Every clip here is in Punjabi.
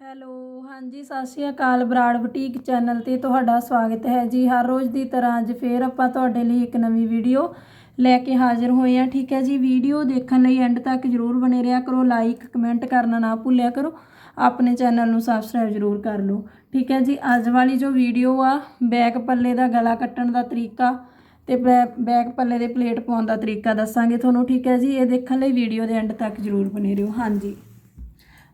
ਹੈਲੋ, ਹਾਂਜੀ, ਸਤਿ ਸ਼੍ਰੀ ਅਕਾਲ ਬਰਾੜ ਬੁਟੀਕ ਚੈਨਲ ਤੇ ਤੁਹਾਡਾ ਸਵਾਗਤ ਹੈ ਜੀ। ਹਰ ਰੋਜ਼ ਦੀ ਤਰ੍ਹਾਂ ਅੱਜ ਫੇਰ ਆਪਾਂ ਤੁਹਾਡੇ ਲਈ ਇੱਕ ਨਵੀਂ ਵੀਡੀਓ ਲੈ ਕੇ ਹਾਜ਼ਰ ਹੋਏ ਹਾਂ। ਠੀਕ ਹੈ ਜੀ, ਵੀਡੀਓ ਦੇਖਣ ਲਈ ਐਂਡ ਤੱਕ ਜਰੂਰ ਬਣੇ ਰਿਹਾ ਕਰੋ। ਲਾਈਕ, ਕਮੈਂਟ ਕਰਨਾ ਨਾ ਭੁੱਲਿਆ ਕਰੋ। ਆਪਣੇ ਚੈਨਲ ਨੂੰ ਸਬਸਕ੍ਰਾਈਬ ਜਰੂਰ ਕਰ ਲਓ। ਠੀਕ ਹੈ ਜੀ, ਅੱਜ ਵਾਲੀ ਜੋ ਵੀਡੀਓ ਆ ਬੈਕ ਪੱਲੇ ਦਾ ਗਲਾ ਕੱਟਣ ਦਾ ਤਰੀਕਾ ਤੇ ਬੈ- ਬੈਕ ਪੱਲੇ ਦੇ ਪਲੇਟ ਪਾਉਣ ਦਾ ਤਰੀਕਾ ਦੱਸਾਂਗੇ ਤੁਹਾਨੂੰ। ਠੀਕ ਹੈ ਜੀ, ਇਹ ਦੇਖਣ ਲਈ ਵੀਡੀਓ ਦੇ ਐਂਡ ਤੱਕ ਜਰੂਰ ਬਣੇ ਰਹੋ। ਹਾਂਜੀ।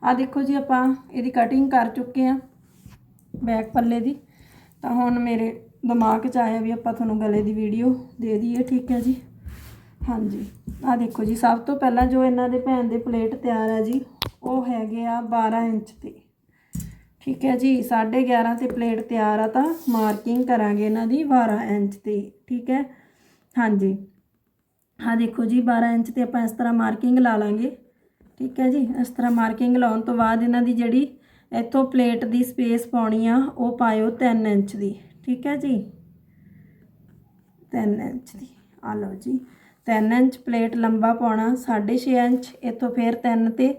ਆ ਦੇਖੋ ਜੀ ਆਪਾਂ ਇਹਦੀ ਕਟਿੰਗ ਕਰ ਚੁੱਕੇ ਆ ਬੈਕ ਪੱਲੇ ਦੀ। ਤਾਂ ਹੁਣ ਮੇਰੇ ਦਿਮਾਗ 'ਚ ਆਇਆ ਵੀ ਆਪਾਂ ਤੁਹਾਨੂੰ ਗਲੇ ਦੀ ਵੀਡੀਓ ਦੇ ਦਈਏ, ਠੀਕ ਹੈ ਜੀ? ਹਾਂਜੀ। ਆ ਦੇਖੋ ਜੀ, ਸਭ ਤੋਂ ਪਹਿਲਾਂ ਜੋ ਇਹਨਾਂ ਦੇ ਭੈਣ ਦੇ ਪਲੇਟ ਤਿਆਰ ਆ ਜੀ, ਉਹ ਹੈਗੇ ਆ 12 ਇੰਚ ਤੇ ਠੀਕ ਹੈ ਜੀ 11.5 ਤੇ ਪਲੇਟ ਤਿਆਰ ਆ ਤਾਂ ਮਾਰਕਿੰਗ ਕਰਾਂਗੇ ਇਹਨਾਂ ਦੀ 12 ਇੰਚ ਤੇ, ਠੀਕ ਹੈ? ਹਾਂਜੀ। ਆ ਦੇਖੋ ਜੀ 12 ਇੰਚ ਤੇ ਆਪਾਂ ਇਸ ਤਰ੍ਹਾਂ ਮਾਰਕਿੰਗ ਲਾ ਲਾਂਗੇ। ਠੀਕ ਹੈ ਜੀ, ਇਸ ਤਰ੍ਹਾਂ ਮਾਰਕਿੰਗ ਲਾਉਣ ਤੋਂ ਬਾਅਦ ਇਹਨਾਂ ਦੀ ਜਿਹੜੀ ਇੱਥੋਂ ਪਲੇਟ ਦੀ ਸਪੇਸ ਪਾਉਣੀ ਆ, ਉਹ ਪਾਇਓ 3 ਇੰਚ ਦੀ, ਠੀਕ ਹੈ ਜੀ। 3 ਇੰਚ ਦੀ ਆ ਲਓ ਜੀ 3 ਇੰਚ ਪਲੇਟ ਲੰਬਾ ਪਾਉਣਾ 6.5 ਇੰਚ, ਇੱਥੋਂ ਫਿਰ 3 ਤੇ,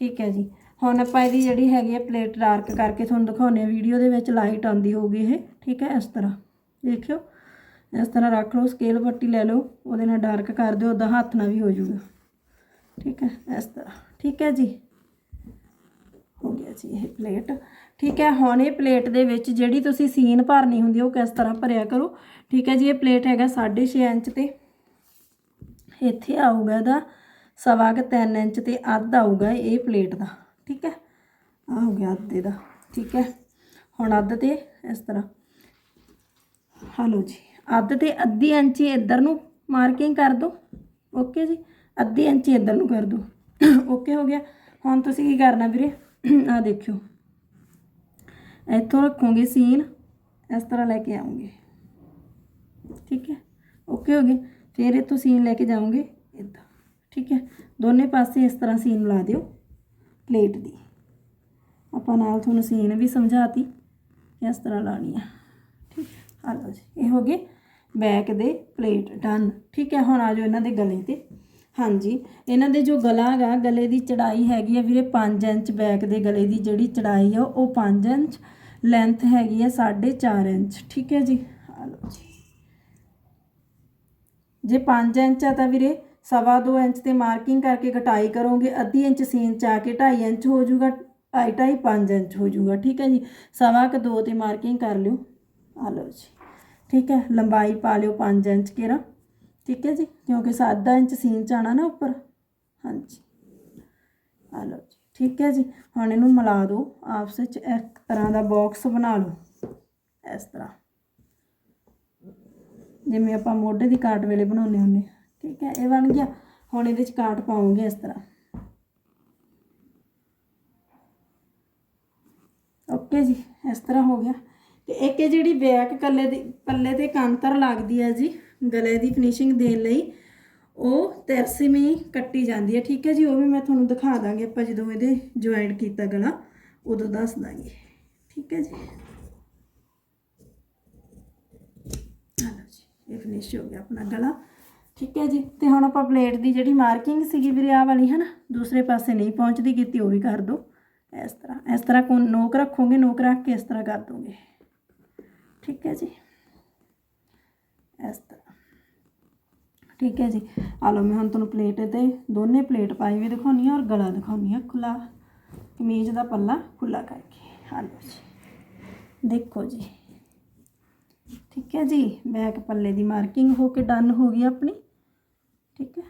ਠੀਕ ਹੈ ਜੀ। ਹੁਣ ਆਪਾਂ ਇਹਦੀ ਜਿਹੜੀ ਹੈਗੀ ਹੈ ਪਲੇਟ ਡਾਰਕ ਕਰਕੇ ਤੁਹਾਨੂੰ ਦਿਖਾਉਂਦੇ ਆ ਵੀਡੀਓ ਦੇ ਵਿੱਚ ਲਾਈਟ ਆਉਂਦੀ ਹੋਊਗੀ ਇਹ, ਠੀਕ ਹੈ, ਇਸ ਤਰ੍ਹਾਂ, ਦੇਖਿਓ। ਇਸ ਤਰ੍ਹਾਂ ਰੱਖ ਲਓ ਸਕੇਲ ਪੱਟੀ ਲੈ ਲਓ, ਉਹਦੇ ਨਾਲ ਡਾਰਕ ਕਰ ਦਿਓ, ਉਹਦਾ ਹੱਥ ਨਾਲ ਵੀ ਹੋ ਜਾਊਗਾ। ਠੀਕ ਹੈ, ਇਸ ਤਰ੍ਹਾਂ। ਠੀਕ ਹੈ ਜੀ? ਹੋ ਗਿਆ ਜੀ ਇਹ ਪਲੇਟ ਠੀਕ ਹੈ, ਹੁਣ ਇਹ ਪਲੇਟ ਦੇ ਵਿੱਚ ਜਿਹੜੀ ਤੁਸੀਂ ਸੀਨ ਭਰਨੀ ਹੁੰਦੀ ਉਹ ਕਿਸ ਤਰ੍ਹਾਂ ਭਰਿਆ ਕਰੋ? ਠੀਕ ਹੈ ਜੀ, ਇਹ ਪਲੇਟ ਹੈਗਾ 6.5 ਇੰਚ ਤੇ। ਇੱਥੇ ਆਊਗਾ ਇਹਦਾ ਸਵਾ ਕੁ 3 ਇੰਚ ਤੇ ਅੱਧ ਆਊਗਾ ਇਹ ਪਲੇਟ ਦਾ। ਠੀਕ ਹੈ ਆ ਹੋ ਗਿਆ ਅੱਧੇ ਦਾ ਠੀਕ ਹੈ, ਹੁਣ ਅੱਧ ਤੇ ਇਸ ਤਰ੍ਹਾਂ। ਹਲੋ ਜੀ, ਅੱਧ ਤੇ ਅੱਧੀ ਇੰਚ ਇੱਧਰ ਨੂੰ ਮਾਰਕਿੰਗ ਕਰ ਦਿਓ। ਓਕੇ ਜੀ? ਅੱਧੀ ਇੰਚੀ ਇੱਧਰ ਨੂੰ ਕਰ ਦਿਓ। ਓਕੇ ਹੋ ਗਿਆ। ਹੁਣ ਤੁਸੀਂ ਕੀ ਕਰਨਾ ਵੀਰੇ? ਆ ਦੇਖਿਓ। ਇੱਥੋਂ ਰੱਖੋਗੇ ਸੀਨ। ਇਸ ਤਰ੍ਹਾਂ ਲੈ ਕੇ ਆਉਂਗੇ। ਠੀਕ ਹੈ? ਓਕੇ ਹੋ ਗਏ। ਫਿਰ ਇੱਥੋਂ ਸੀਨ ਲੈ ਕੇ ਜਾਓਗੇ। ਇਦਾਂ। ਠੀਕ ਹੈ? ਦੋਨੇ ਪਾਸੇ ਇਸ ਤਰ੍ਹਾਂ ਸੀਨ ਲਾ ਦਿਓ। ਪਲੇਟ ਦੀ। ਆਪਾਂ ਨਾਲ ਤੁਹਾਨੂੰ ਸੀਨ ਵੀ ਸਮਝਾਤੀ ਇਸ ਤਰ੍ਹਾਂ ਲਾਣੀ ਆ। ਠੀਕ ਹੈ? ਆ ਲਓ ਜੀ। ਇਹ ਹੋ ਗਏ ਬੈਕ ਦੇ ਪਲੇਟ। ਡਨ ਠੀਕ ਹੈ? ਹੁਣ ਆ ਜਾਓ ਇਹਨਾਂ ਦੇ ਗਲੇ ਤੇ। ਹਾਂਜੀ, ਇਹਨਾਂ ਦੇ ਜੋ ਗਲਾ ਹੈਗਾ, ਗਲੇ ਦੀ ਚੜਾਈ ਹੈਗੀ ਆ ਵੀਰੇ 5 ਇੰਚ ਬੈਕ ਦੇ ਗਲੇ ਦੀ ਜਿਹੜੀ ਚੜਾਈ ਆ, ਉਹ 5 ਇੰਚ ਲੈਂਥ ਹੈਗੀ ਆ 4.5 ਇੰਚ, ਠੀਕ ਹੈ ਜੀ? ਆ ਲਓ ਜੀ। ਜੇ 5 ਇੰਚ ਆ ਤਾਂ ਵੀਰੇ ਸਵਾ ਦੋ ਇੰਚ ਤੇ ਮਾਰਕਿੰਗ ਕਰਕੇ ਕਟਾਈ ਕਰੋਗੇ, ਅੱਧੀ ਇੰਚ ਸੀਨ ਚ ਆ ਕੇ 2.5 ਇੰਚ ਹੋ ਜਾਊਗਾ 2.5 2.5 5 ਇੰਚ ਹੋ ਜਾਊਗਾ, ਠੀਕ ਹੈ ਜੀ? ਸਵਾ ਕ ਦੋ ਤੇ ਮਾਰਕਿੰਗ ਕਰ ਲਿਓ। ਆ ਲਓ ਜੀ। ਠੀਕ ਹੈ, ਲੰਬਾਈ ਪਾ ਲਿਓ 5 ਇੰਚ ਕੇਰਾ ਠੀਕ ਹੈ ਜੀ? ਕਿਉਂਕਿ 7 ਇੰਚ ਸੀਨ ਚ ਆਣਾ ਨਾ ਉੱਪਰ। ਹਾਂਜੀ। ਆ ਲਓ ਜੀ। ਠੀਕ ਹੈ ਜੀ। ਹੁਣ ਇਹਨੂੰ ਮਿਲਾ ਦਿਓ। ਆਪਸ ਵਿੱਚ ਇੱਕ ਤਰ੍ਹਾਂ ਦਾ ਬਾਕਸ ਬਣਾ ਲਓ। ਇਸ ਤਰ੍ਹਾਂ। ਜਿਵੇਂ ਆਪਾਂ ਮੋਢੇ ਦੀ ਕਾਟ ਵੇਲੇ ਬਣਾਉਂਦੇ ਹੁੰਦੇ ਹਾਂ। ਠੀਕ ਹੈ? ਇਹ ਬਣ ਗਿਆ। ਹੁਣ ਇਹਦੇ ਚ ਕਾਟ ਪਾਉਂਗੇ ਇਸ ਤਰ੍ਹਾਂ। ਓਕੇ ਜੀ। ਇਸ ਤਰ੍ਹਾਂ ਹੋ ਗਿਆ। ਤੇ ਇੱਕ ਇਹ ਜਿਹੜੀ ਬੈਕ ਕੱਲੇ ਦੀ ਪੱਲੇ ਤੇ ਕਾਂਤਰ ਲੱਗਦੀ ਹੈ ਜੀ। ਗਲੇ ਦੀ ਫਿਨਿਸ਼ਿੰਗ ਦੇਣ ਲਈ, ਉਹ ਤਰਸਮੀ ਕੱਟੀ ਜਾਂਦੀ ਹੈ। ਠੀਕ ਹੈ ਜੀ, ਉਹ ਵੀ ਮੈਂ ਤੁਹਾਨੂੰ ਦਿਖਾ ਦਾਂਗੇ। ਆਪਾਂ ਜਦੋਂ ਇਹਦੇ ਜੁਆਇੰਟ ਕੀਤਾ ਗਲਾ, ਉਦੋਂ ਦੱਸ ਦਾਂਗੇ। ਠੀਕ ਹੈ ਜੀ। ਹਲੋ ਜੀ, ਇਹ ਫਿਨਿਸ਼ ਹੋ ਗਿਆ ਆਪਣਾ ਗਲਾ। ਠੀਕ ਹੈ ਜੀ, ਤੇ ਹੁਣ ਆਪਾਂ ਪਲੇਟ ਦੀ ਜਿਹੜੀ ਮਾਰਕਿੰਗ ਸੀਗੀ ਵੀਰੇ, ਆਹ ਵਾਲੀ ਹੈ ਨਾ ਦੂਸਰੇ ਪਾਸੇ ਨਹੀਂ ਪਹੁੰਚਦੀ ਕੀਤੀ, ਉਹ ਵੀ ਕਰ ਦਿਓ ਇਸ ਤਰ੍ਹਾਂ ਇਸ ਤਰ੍ਹਾਂ ਕੋ ਨੋਕ ਰੱਖੋਗੇ, ਨੋਕ ਰੱਖ ਕੇ ਇਸ ਤਰ੍ਹਾਂ ਕਰ ਦੋਗੇ। ਠੀਕ ਹੈ ਜੀ। ਇਸ ਤਰ੍ਹਾਂ। ਠੀਕ ਹੈ ਜੀ। ਆ ਲਓ, ਮੈਂ ਹੁਣ ਤੁਹਾਨੂੰ ਪਲੇਟ ਤੇ ਦੋਨੇ ਪਲੇਟ ਪਾਈ ਵੀ ਦਿਖਾਉਣੀ ਆ ਔਰ ਗਲਾ ਦਿਖਾਉਣੀ ਆ ਖੁੱਲਾ ਕਮੀਜ਼ ਦਾ ਪੱਲਾ ਖੁੱਲਾ ਕਰਕੇ। ਆ ਲਓ ਜੀ। ਦੇਖੋ ਜੀ। ਠੀਕ ਹੈ ਜੀ। ਬੈਕ ਪੱਲੇ ਦੀ ਮਾਰਕਿੰਗ ਹੋ ਕੇ ਡਨ ਹੋ ਗਈ ਆਪਣੀ। ਠੀਕ ਹੈ।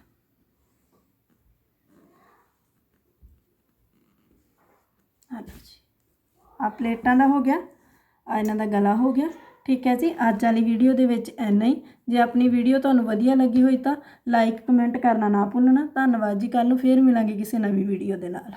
ਆ ਲਓ ਜੀ। ਆ ਪਲੇਟਾਂ ਦਾ ਹੋ ਗਿਆ। ਆ ਇਹਨਾਂ ਦਾ ਗਲਾ ਹੋ ਗਿਆ। ਠੀਕ ਹੈ ਜੀ, ਅੱਜ ਵਾਲੀ ਵੀਡੀਓ ਦੇ ਵਿੱਚ ਇੰਨਾ ਹੀ। ਜੇ ਆਪਣੀ ਵੀਡੀਓ ਤੁਹਾਨੂੰ ਵਧੀਆ ਲੱਗੀ ਹੋਈ ਤਾਂ ਲਾਈਕ ਕਮੈਂਟ ਕਰਨਾ ਨਾ ਭੁੱਲਣਾ। ਧੰਨਵਾਦ ਜੀ ਕੱਲ ਨੂੰ ਫੇਰ ਮਿਲਾਂਗੇ ਕਿਸੇ ਨਵੀਂ ਵੀਡੀਓ ਦੇ ਨਾਲ।